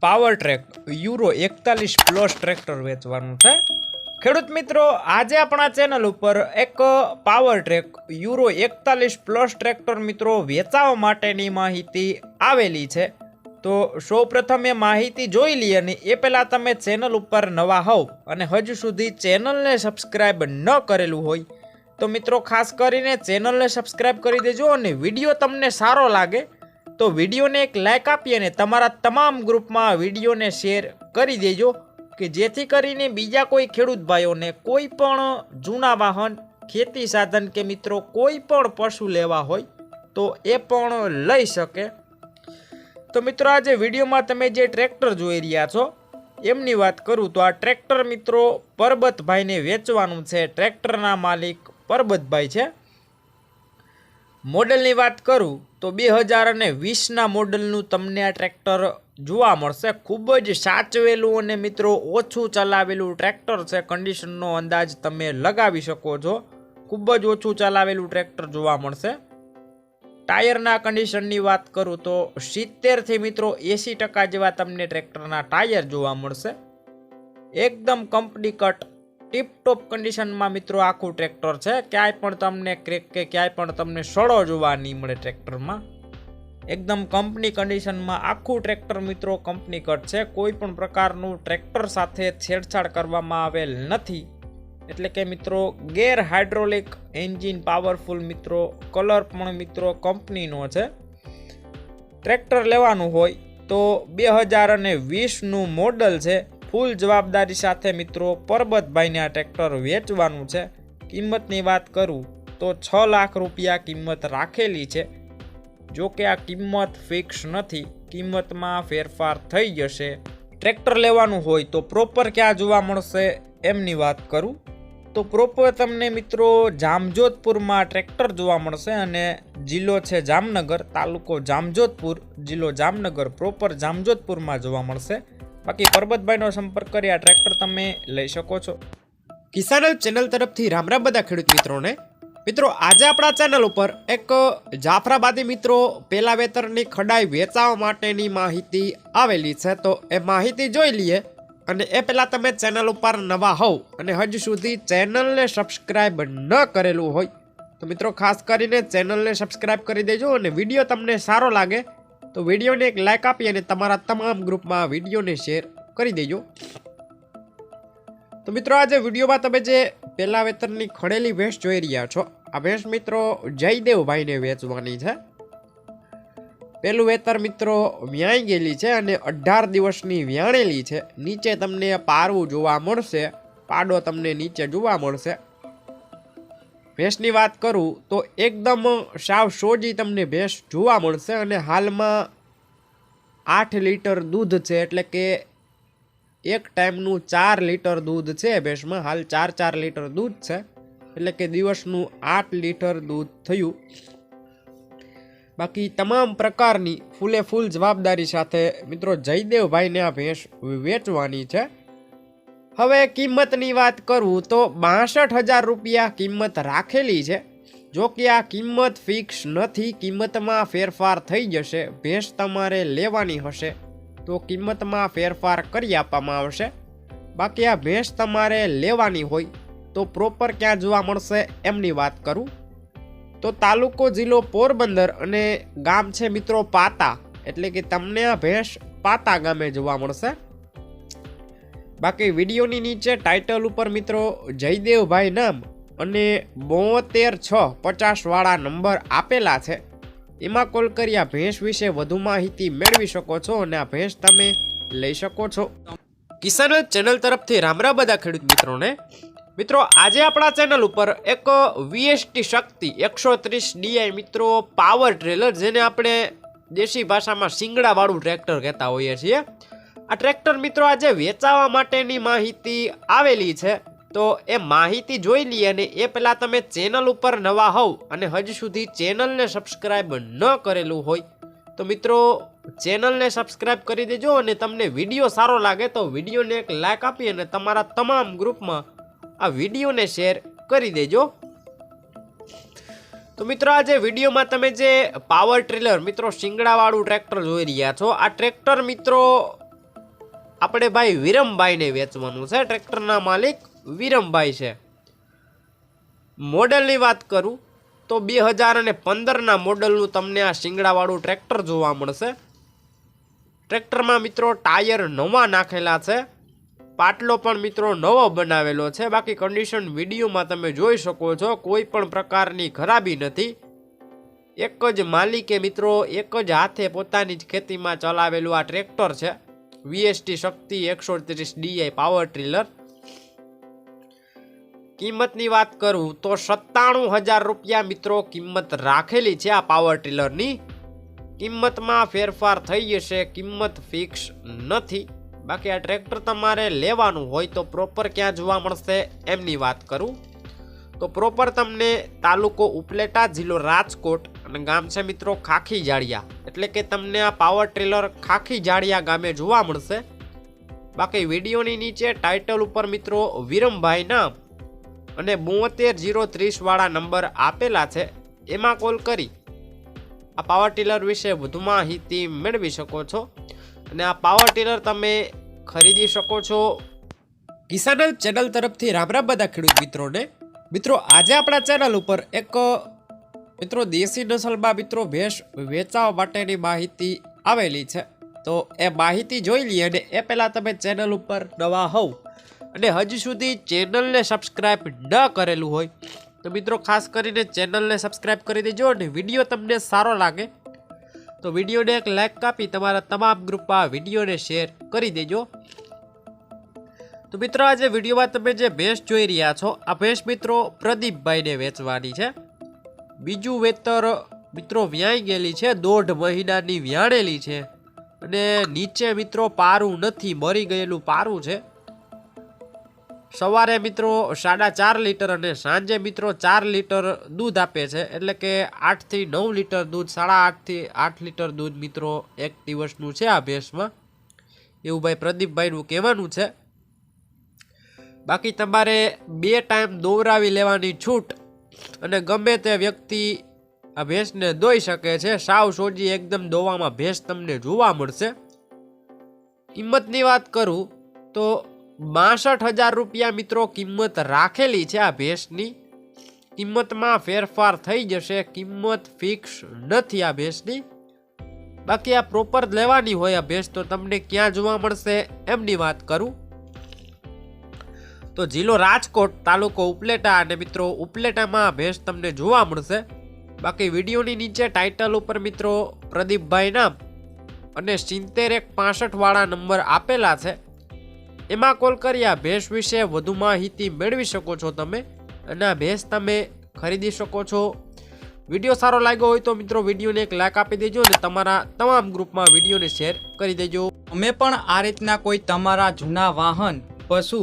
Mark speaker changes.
Speaker 1: Power track, Euro એકતાલીસ plus tractor વેચવાનું છે. ખેડૂત મિત્રો, આજે આપણા ચેનલ ઉપર એક પાવર ટ્રેક, યુરો એકતાલીસ પ્લસ ટ્રેક્ટર મિત્રો વેચાવા માટેની માહિતી આવેલી છે. તો સૌપ્રથમ એ માહિતી જોઈ લઈએ અને એ પહેલાં તમે ચેનલ ઉપર નવા હોવ અને હજુ સુધી ચેનલને સબસ્ક્રાઈબ ન કરેલું હોય, તો મિત્રો ખાસ કરીને ચેનલને સબસ્ક્રાઈબ કરી દેજો અને વીડિયો તમને સારો લાગે તો વિડીયોને એક લાઇક આપી અને તમારા તમામ ગ્રુપમાં વિડીયોને શેર કરી દેજો, કે જેથી કરીને બીજા કોઈ ખેડૂત ભાઈઓને કોઈ પણ જૂના વાહન, ખેતી સાધન કે મિત્રો કોઈ પણ પશુ લેવા હોય, તો એ પણ લઈ શકે. તો મિત્રો આજે વિડીયોમાં તમે જે ટ્રેક્ટર જોઈ રહ્યા છો, એમની વાત કરું તો આ ટ્રેક્ટર મિત્રો પરબતભાઈને વેચવાનું છે. ટ્રેક્ટરના માલિક પરબતભાઈ છે. મોડલની વાત કરું તો બે હજાર અને વીસના મોડલનું તમને આ ટ્રેક્ટર જોવા મળશે. ખૂબ જ સાચવેલું અને મિત્રો ઓછું ચલાવેલું ટ્રેક્ટર છે. કન્ડિશનનો અંદાજ તમે લગાવી શકો છો. ખૂબ જ ઓછું ચલાવેલું ટ્રેક્ટર જોવા મળશે. ટાયરના કન્ડિશનની વાત કરું તો સિત્તેરથી મિત્રો એંસી ટકા જેવા તમને ટ્રેક્ટરના ટાયર જોવા મળશે. એકદમ કંપની કટ ટીપટોપ કન્ડિશનમાં મિત્રો આખું ટ્રેક્ટર છે. ક્યાંય પણ તમને ક્રેક કે ક્યાંય પણ તમને સડો જોવા નહીં મળે ટ્રેક્ટરમાં એકદમ કંપની કન્ડિશનમાં આખું ટ્રેક્ટર મિત્રો કંપની કટ છે. કોઈ પણ પ્રકારનું ટ્રેક્ટર સાથે છેડછાડ કરવામાં આવેલ નથી. એટલે કે મિત્રો, ગેર હાઇડ્રોલિક એન્જિન પાવરફુલ મિત્રો કલર પણ મિત્રો કંપનીનો છે. ટ્રેક્ટર લેવાનું હોય તો બે હજાર અને વીસનું મોડલ છે. ફૂલ જવાબદારી સાથે મિત્રો પરબતભાઈને આ ટ્રેક્ટર વેચવાનું છે. કિંમતની વાત કરું તો છ લાખ રૂપિયા કિંમત રાખેલી છે. જો કે આ કિંમત ફિક્સ નથી, કિંમતમાં ફેરફાર થઈ જશે. ટ્રેક્ટર લેવાનું હોય તો પ્રોપર ક્યાં જોવા મળશે એમની વાત કરું. તો પ્રોપર તમને મિત્રો જામજોધપુરમાં ટ્રેક્ટર જોવા મળશે અને જિલ્લો છે જામનગર, તાલુકો જામજોધપુર, જિલ્લો જામનગર પ્રોપર જામજોધપુરમાં જોવા મળશે. બાકી પરબતભાઈનો સંપર્ક કરી આ ટ્રેક્ટર તમે લઈ શકો છો. કિસાન ચેનલ તરફથી રામ રામ બધા ખેડૂત મિત્રોને. મિત્રો, આજે આપણા ચેનલ ઉપર એક જાફરાબાદી મિત્રો પેલા વેતરની ખડાઈ વેચાવા માટેની માહિતી આવેલી છે. તો એ માહિતી જોઈ લઈએ અને એ પહેલાં તમે ચેનલ ઉપર નવા હોવ અને હજુ સુધી ચેનલને સબસ્ક્રાઈબ ન કરેલું હોય, તો મિત્રો ખાસ કરીને ચેનલને સબસ્ક્રાઈબ કરી દેજો અને વીડિયો તમને સારો લાગે તો વિડીયોને એક લાઇક આપી અને તમારા તમામ ગ્રુપમાં વિડીયોને શેર કરી દેજો. તો મિત્રો, આજે વિડીયોમાં તમે જે પહેલાં વેતનની ખડેલી ભેંસ જોઈ રહ્યા છો, આ ભેંસ મિત્રો જયદેવભાઈને વેચવાની છે. પહેલું વેતર મિત્રો વ્યાઈ ગયેલી છે અને અઢાર દિવસની વ્યાણેલી છે. નીચે તમને પારવું જોવા મળશે, પાડો તમને નીચે જોવા મળશે. ભેંસની વાત કરું તો એકદમ સાવ સોજી તમને ભેંસ જોવા મળશે અને હાલમાં આઠ લીટર દૂધ છે એટલે કે એક ટાઈમનું ચાર લીટર દૂધ છે ભેંસમાં. હાલ ચાર ચાર લીટર દૂધ છે એટલે કે દિવસનું આઠ લીટર દૂધ થયું. બાકી તમામ પ્રકારની ફૂલે ફૂલ જવાબદારી સાથે મિત્રો જયદેવભાઈને આ ભેંસ વેચવાની છે. હવે કિંમતની વાત કરું તો બાસઠ હજાર રૂપિયા કિંમત રાખેલી છે. જો કે આ કિંમત ફિક્સ નથી, કિંમતમાં ફેરફાર થઈ જશે, ભેંસ તમારે લેવાની હશે, તો કિંમતમાં ફેરફાર કરી આપવામાં આવશે. બાકી આ ભેંસ તમારે લેવાની હોય, તો પ્રોપર ક્યાં જોવા મળશે એમની વાત કરું. તો તાલુકો જિલ્લો પોરબંદર અને ગામ છે મિત્રો પાતા, એટલે કે તમને આ ભેંસ પાતા ગામે જોવા મળશે. બાકી વિડીયોની નીચે ટાઇટલ ઉપર મિત્રો જયદેવભાઈ નામ અને બોતેર છ પચાસવાળા નંબર આપેલા છે. એમાં કોલ કરી આ ભેંસ વિશે વધુ માહિતી મેળવી શકો છો અને આ ભેંસ તમે લઈ શકો છો. કિસાન ચેનલ તરફથી રામ રામ બધા ખેડૂત મિત્રોને, મિત્રો આજે આપણા ચેનલ ઉપર એક વીએસટી શક્તિ એકસો ત્રીસ ડીઆઈ મિત્રો પાવર ટ્રેલર જેને આપણે દેશી ભાષામાં શિંગડાવાળું ટ્રેક્ટર કહેતા હોઈએ છીએ. આ ટ્રેક્ટર મિત્રો આજે વેચાવા માટેની માહિતી આવેલી છે. તો એ માહિતી જોઈ લઈએ અને એ પહેલાં તમે ચેનલ ઉપર નવા હોવ અને હજુ સુધી ચેનલને સબસ્ક્રાઈબ ન કરેલું હોય, તો મિત્રો ચેનલને સબસ્ક્રાઈબ કરી દેજો અને તમને વીડિયો સારો લાગે તો વિડીયોને એક લાઈક આપી અને તમારા તમામ ગ્રુપમાં આ વિડીયોને શેર કરી દેજો. તો મિત્રો આજે વિડીયોમાં તમે જે પાવર ટ્રેલર મિત્રો શિંગડાવાળું ટ્રેક્ટર જોઈ રહ્યા છો, આ ટ્રેક્ટર મિત્રો
Speaker 2: આપણે ભાઈ વિરમભાઈને વેચવાનું છે. ટ્રેક્ટરના માલિક વિરમભાઈ છે. મોડલની વાત કરું તો બે હજાર અને પંદરના મોડલનું તમને આ શિંગડાવાળું ટ્રેક્ટર જોવા મળશે. ટ્રેક્ટરમાં મિત્રો ટાયર નવા નાખેલા છે. પાટલો પણ મિત્રો નવો બનાવેલો છે. બાકી કન્ડિશન વિડીયોમાં તમે જોઈ શકો છો, કોઈ પણ પ્રકારની ખરાબી નથી. એક જ માલિકે મિત્રો એક જ હાથે પોતાની જ ખેતીમાં ચલાવેલું આ ટ્રેક્ટર છે. વીએસટી શક્તિ એકસો ત્રીસ ડીઆઈ પાવર ટ્રીલર કિંમતની વાત કરું તો સત્તાણું હજાર રૂપિયા મિત્રો કિંમત રાખેલી છે આ પાવર ટ્રીલરની કિંમતમાં ફેરફાર થઈ જશે, કિંમત ફિક્સ નથી. બાકી આ ટ્રેક્ટર તમારે લેવાનું હોય તો પ્રોપર ક્યાં જોવા મળશે એમની વાત કરું. તો પ્રોપર તમને તાલુકો ઉપલેટા, જિલ્લો રાજકોટ અને ગામ છે મિત્રો ખાખી જાળિયા. એટલે કે તમને આ પાવર ટ્રેલર ખાખી જાળિયા ગામે જોવા મળશે. બાકી વિડીયોની નીચે ટાઇટલ ઉપર મિત્રો વિરમભાઈ નામ અને બોતેર જીરો ત્રીસવાળા નંબર આપેલા છે, એમાં કોલ કરી. આ પાવર ટીલર વિશે વધુ માહિતી મેળવી શકો છો. અને આ પાવર ટીલર તમે ખરીદી શકો છો કિસાન ચેનલ તરફથી રામ રામ બધા ખેડૂત મિત્રોને. મિત્રો આજે આપણા ચેનલ ઉપર એક મિત્રો, દેશી નસલમાં મિત્રો ભેંસ વેચાવા માટેની માહિતી આવેલી છે. તો એ માહિતી જોઈ લઈએ અને એ પહેલાં તમે ચેનલ ઉપર નવા હોવ અને હજુ સુધી ચેનલને સબસ્ક્રાઈબ ન કરેલું હોય, તો મિત્રો ખાસ કરીને ચેનલને સબસ્ક્રાઈબ કરી દેજો અને વીડિયો તમને સારો લાગે, તો વિડીયોને એક લાઈક કાપી તમારા તમામ ગ્રુપમાં વિડીયોને શેર કરી દેજો. તો મિત્રો, આજે વિડીયોમાં તમે જે ભેંસ જોઈ રહ્યા છો, આ ભેંસ મિત્રો પ્રદીપભાઈને વેચવાની છે. બીજું વેતર, મિત્રો વ્યાઈ ગયેલી છે, દોઢ મહિનાની વ્યાણેલી છે. અને નીચે મિત્રો પારું નથી, મરી ગયેલું પારું છે. સવારે મિત્રો સાડા ચાર લીટર અને સાંજે મિત્રો ચાર લીટર દૂધ આપે છે. એટલે કે આઠથી નવ લીટર દૂધ, સાડા આઠથી આઠ લીટર દૂધ મિત્રો એક દિવસનું છે આ ભેંસમાં. એવું ભાઈ પ્રદીપભાઈનું કહેવાનું છે. બાકી તમારે બે ટાઈમ દોવરાવી લેવાની છૂટ અને ગમે તે વ્યક્તિ આ ભેંસને દોઈ શકે છે, સાવ સોજી એકદમ દોવામાં ભેંસ તમને જોવા મળશે. કિંમતની વાત કરું તો બાસઠ હજાર રૂપિયા મિત્રો કિંમત રાખેલી છે આ ભેંસની. કિંમતમાં ફેરફાર થઈ જશે, કિંમત ફિક્સ નથી આ ભેંસની. બાકી આ પ્રોપર લેવાની હોય આ ભેંસ તો તમને ક્યાં જોવા મળશે, એમની વાત કરું. તો જિલ્લો રાજકોટ તાલુકો ઉપલેટા અને મિત્રો ઉપલેટામાં ભેંસ તમને જોવા મળશે. બાકી વિડીયોની નીચે ટાઇટલ ઉપર મિત્રો પ્રદીપભાઈ નામ અને સિત્તેર એક પાસઠવાળા નંબર આપેલા છે. એમાં કોલ કરી આ ભેંસ વિશે વધુ માહિતી મેળવી શકો છો તમે અને આ ભેંસ તમે ખરીદી શકો છો. વીડિયો સારો લાગ્યો હોય તો મિત્રો વિડીયોને એક લાઈક આપી દેજો અને તમારા તમામ ગ્રુપમાં વિડીયોને શેર કરી દેજો.
Speaker 1: અમે પણ આ રીતના કોઈ તમારા જૂના વાહન, પશુ